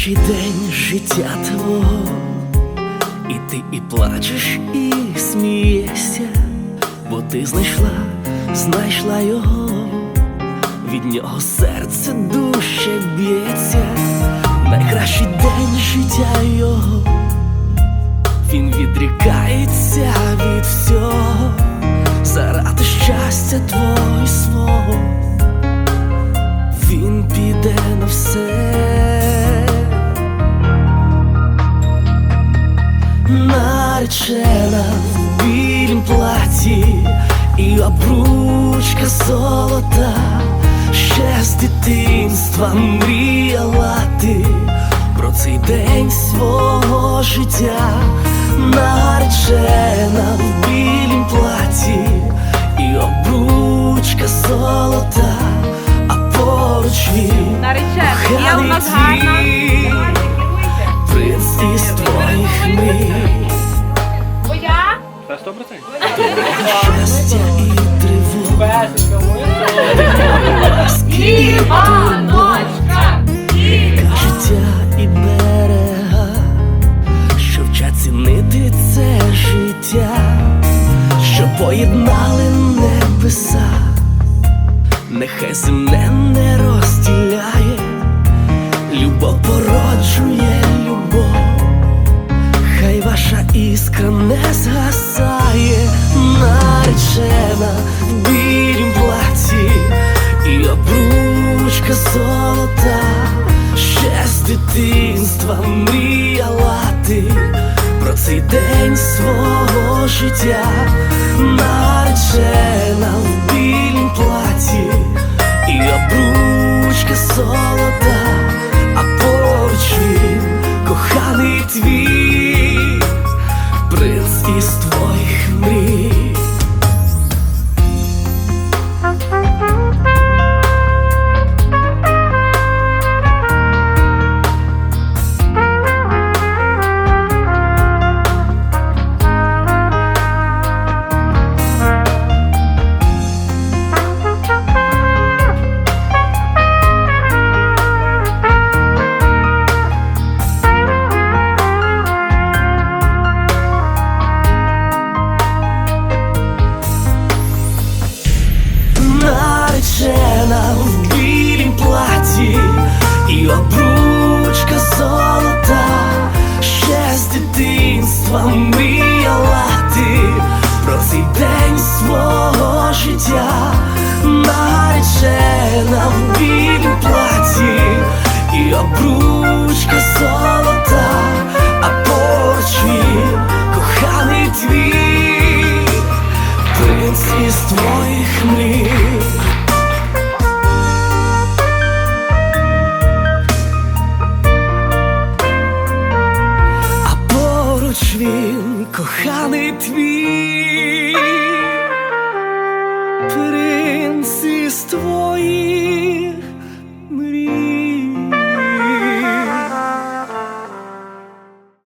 кращий день життя твого, і ти і плачеш, і смієшся, бо ти знайшла, знайшла його, від нього серце душе б'ється, найкращий день життя його, він відрікається. Наречена в білім платі і обручка золота, ще з дитинства мріяла ти про цей день свого життя, наречена в білім платі і обручка золота, а поруч він Наречена, принц із твоїх мрій. Турбот, Іваночка! життя і берега, що вчать цінити це життя, що поєднали небеса, нехай земне не обручка золота, ще з дитинства мріяла ти. Про цей день свого життя, наречена в білім платі обручка золота, ще з дитинства мріяла ти. Про цей день свого життя, наречена в білім платі. І обручка золота, а поруч коханий твій